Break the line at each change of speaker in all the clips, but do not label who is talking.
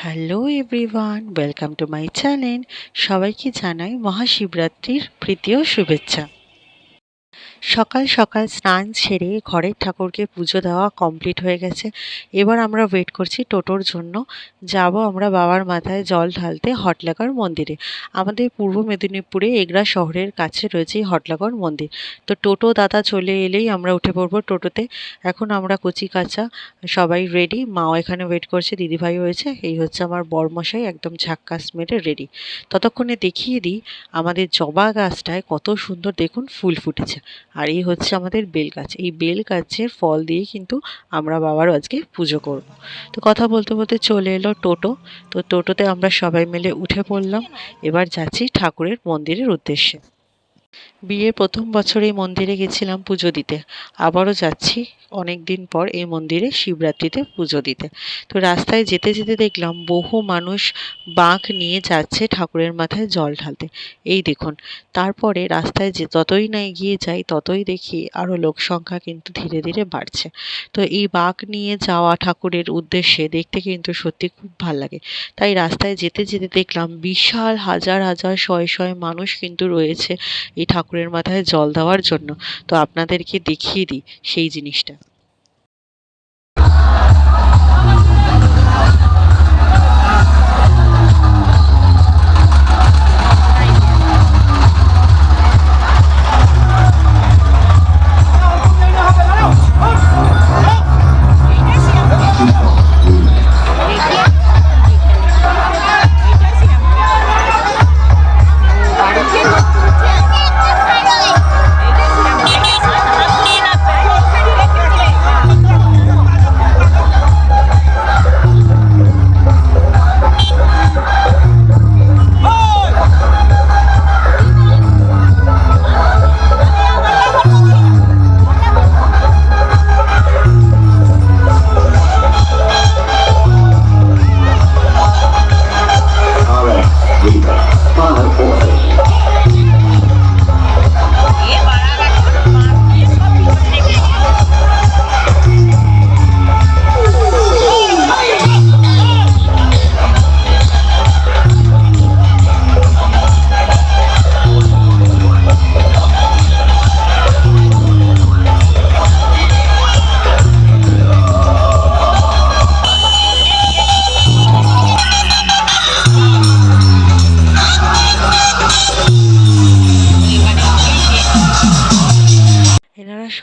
Hello everyone welcome to my channel সবাইকে জানাই মহাশিবরাত্রির প্রীতি ও শুভেচ্ছা। সকাল সকাল স্নান সেরে ঘরের ঠাকুরকে পুজো দেওয়া কমপ্লিট হয়ে গেছে। এবার আমরা ওয়েট করছি টোটোর জন্য। যাব আমরা বাবার মাথায় জল ঢালতে হটলাগড় মন্দিরে। আমাদের পূর্ব মেদিনীপুরে এগরা শহরের কাছে রয়েছে এই হটলাগড় মন্দির। তো টোটো দাদা চলে এলেই আমরা উঠে পড়ব টোটোতে। এখন আমরা কচি কাঁচা, সবাই রেডি মাও এখানে ওয়েট করছে, দিদিভাই হয়েছে। এই হচ্ছে আমার বরমশাই, একদম ঝাক্কাস মেরে রেডি ততক্ষণে দেখিয়ে দিই আমাদের জবা গাছটায় কত সুন্দর দেখুন ফুল ফুটেছে। আর এই হচ্ছে আমাদের বেল গাছ। এই বেল গাছের ফল দিয়ে কিন্তু আমরা বাবার আজকে পুজো করব। তো কথা বলতে বলতে চলে এলো টোটো। তো টোটোতে আমরা সবাই মিলে উঠে পড়লাম। এবার যাচ্ছি ঠাকুরের মন্দিরের উদ্দেশ্যে। বিয়ের প্রথম বছর এই মন্দিরে গেছিলাম পুজো দিতে। আবারও যাচ্ছি অনেক দিন পর এই মন্দিরে শিবরাত্রিতে পুজো দিতে। তো রাস্তায় যেতে যেতে দেখলাম বহু মানুষ বাঁক নিয়ে যাচ্ছে ঠাকুরের মাথায় জল ঢালতে। এই দেখুন, তারপরে রাস্তায় যে যতই না এগিয়ে যাই ততই দেখি আরও লোক সংখ্যা কিন্তু ধীরে ধীরে বাড়ছে। তো এই বাঁক নিয়ে যাওয়া ঠাকুরের উদ্দেশ্যে দেখতে কিন্তু সত্যি খুব ভালো লাগে। তাই রাস্তায় যেতে যেতে দেখলাম বিশাল হাজার হাজার শয়ে শয়ে মানুষ কিন্তু রয়েছে এই ঠাকুরের মাথায় জল দেওয়ার জন্য। তো আপনাদেরকে দেখিয়ে দিই সেই জিনিসটা।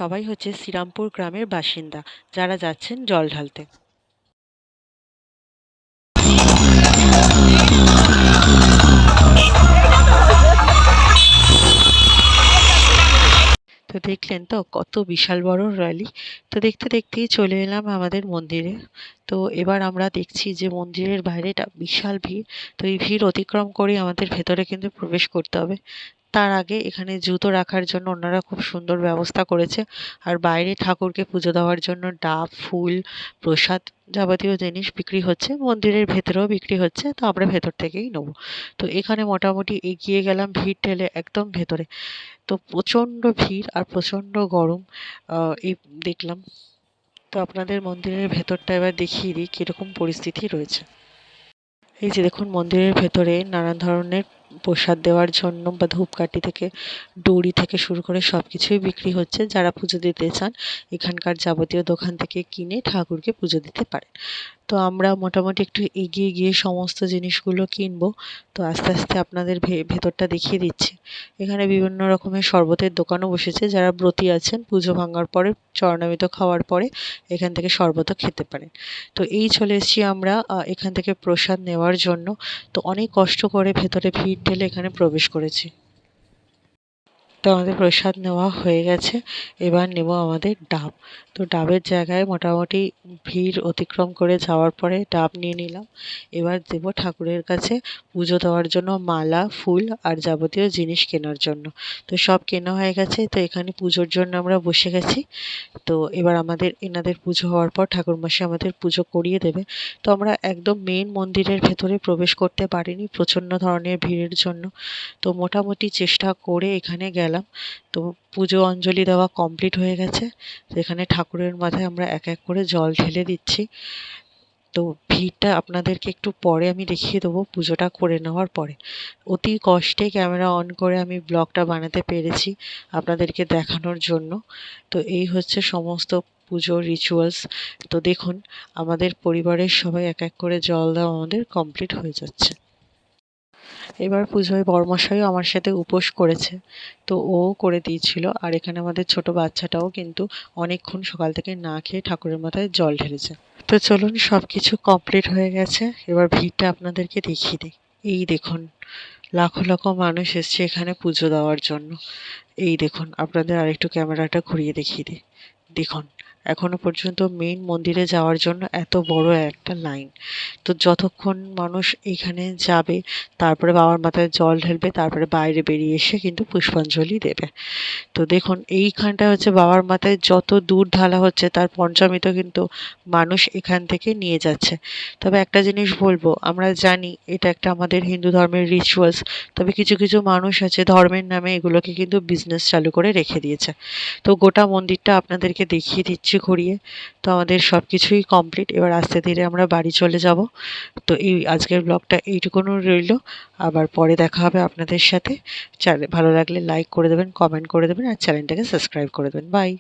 সবাই হচ্ছে শ্রীরামপুর গ্রামের বাসিন্দা, যারা যাচ্ছেন জল ঢালতে। তো দেখলেন তো, কত বিশাল বড় র্যালি। তো দেখতে দেখতেই চলে এলাম আমাদের মন্দিরে। তো এবার আমরা দেখছি যে মন্দিরের বাইরেটা বিশাল ভিড়। তো এই ভিড় অতিক্রম করে আমাদের ভেতরে কিন্তু প্রবেশ করতে হবে। তার আগে এখানে জুতো রাখার জন্য ওনারা খুব সুন্দর ব্যবস্থা করেছে। আর বাইরে ঠাকুরকে পুজো দেওয়ার জন্য ডাব, ফুল, প্রসাদ যাবতীয় জিনিস বিক্রি হচ্ছে। মন্দিরের ভেতরেও বিক্রি হচ্ছে। তো আমরা ভেতর থেকেই নেব। তো এখানে মোটামুটি এগিয়ে গেলাম ভিড় ঠেলে একদম ভেতরে। তো প্রচণ্ড ভিড় আর প্রচণ্ড গরম এই দেখলাম। তো আপনাদের মন্দিরের ভেতরটা এবার দেখিয়ে দিই কীরকম পরিস্থিতি রয়েছে। এই যে দেখুন মন্দিরের ভেতরে নানান ধরনের প্রসাদ দেওয়ার জন্য বা ধূপকাঠি থেকে ডুরি থেকে শুরু করে সব কিছুই বিক্রি হচ্ছে যারা পুজো দিতে চান। এখানকার যাবতীয় দোকান থেকে কিনে ঠাকুরকে পুজো দিতে পারেন। তো আমরা মোটামুটি একটু এগিয়ে গিয়ে সমস্ত জিনিসগুলো কিনবো। তো আস্তে আস্তে আপনাদের ভেতরটা দেখিয়ে দিচ্ছি। এখানে বিভিন্ন রকমের শরবতের দোকানও বসেছে। যারা ব্রতী আছেন, পুজো ভাঙার পরে, চরণামিত খাওয়ার পরে এখান থেকে শরবতও খেতে পারেন। তো এই চলে এসেছি আমরা এখান থেকে প্রসাদ নেওয়ার জন্য। তো অনেক কষ্ট করে ভেতরে ভিড় ঠেলে এখানে প্রবেশ করেছি। তো আমাদের প্রসাদ নেওয়া হয়ে গেছে। এবার নেব আমাদের ডাব। তো ডাবের জায়গায় মোটামুটি ভিড় অতিক্রম করে যাওয়ার পরে ডাব নিয়ে নিলাম। এবার দেব ঠাকুরের কাছে পুজো দেওয়ার জন্য মালা, ফুল আর যাবতীয় জিনিস কেনার জন্য। তো সব কেনা হয়ে গেছে, তো এখানে পুজোর জন্য আমরা বসে গেছি। তো এবার আমাদের এনাদের পুজো হওয়ার পর ঠাকুরমশাই আমাদের পুজো করিয়ে দেবে। তো আমরা একদম মেন মন্দিরের ভেতরে প্রবেশ করতে পারিনি প্রচণ্ড ধরনের ভিড়ের জন্য। তো মোটামুটি চেষ্টা করে এখানে গেলাম। তো পুজো অঞ্জলি দেওয়া কমপ্লিট হয়ে গেছে। তো এখানে ঠাকুরের মাথায় আমরা এক এক করে জল ঢেলে দিচ্ছি। তো ভিড়টা আপনাদেরকে একটু পরে আমি দেখিয়ে দেবো পুজোটা করে নেওয়ার পরে। অতি কষ্টে ক্যামেরা অন করে আমি ব্লগটা বানাতে পেরেছি আপনাদেরকে দেখানোর জন্য। তো এই হচ্ছে সমস্ত পুজোর রিচুয়ালস তো দেখুন, আমাদের পরিবারের সবাই এক এক করে জল দেওয়া আমাদের কমপ্লিট হয়ে যাচ্ছে। এবার পুজোয় বরমশাইও আমার সাথে উপোস করেছে। তো ও করে দিয়েছিল। আর এখানে আমাদের ছোট বাচ্চাটাও কিন্তু অনেকক্ষণ সকাল থেকে না খেয়ে ঠাকুরের মাথায় জল ঢেলেছে। তো চলুন সব কিছু কমপ্লিট হয়ে গেছে। এবার ভিড়টা আপনাদেরকে দেখিয়ে দিই। এই দেখুন, লাখো লাখো মানুষ এসছে এখানে পুজো দেওয়ার জন্য। এই দেখুন, আপনাদের আরেকটু ক্যামেরাটা ঘুরিয়ে দেখিয়ে দিই। দেখুন এখনও পর্যন্ত মেইন মন্দিরে যাওয়ার জন্য এত বড় একটা লাইন তো যতক্ষণ মানুষ এখানে যাবে, তারপরে বাবার মাথায় জল ঢেলবে, তারপরে বাইরে বেরিয়ে এসে কিন্তু পুষ্পাঞ্জলি দেবে। তো দেখুন, এইখানটা হচ্ছে বাবার মাথায় যত দূর ঢালা হচ্ছে, তার পঞ্চমিত কিন্তু মানুষ এখান থেকে নিয়ে যাচ্ছে। তবে একটা জিনিস বলব, আমরা জানি এটা একটা আমাদের হিন্দু ধর্মের রিচুয়ালস তবে কিছু কিছু মানুষ আছে ধর্মের নামে এগুলোকে কিন্তু বিজনেস চালু করে রেখে দিয়েছে। তো গোটা মন্দিরটা আপনাদেরকে দেখিয়ে দিচ্ছি ঘুরিয়ে, তো আমাদের সব কিছুই কমপ্লিট এবার আস্তে ধীরে আমরা বাড়ি চলে যাব। তো এই আজকের ব্লগটা এইটুকুনও রইল। আবার পরে দেখা হবে আপনাদের সাথে। ভালো লাগলে লাইক করে দেবেন কমেন্ট করে দেবেন, আর চ্যানেলটাকে সাবস্ক্রাইব করে দেবেন। বাই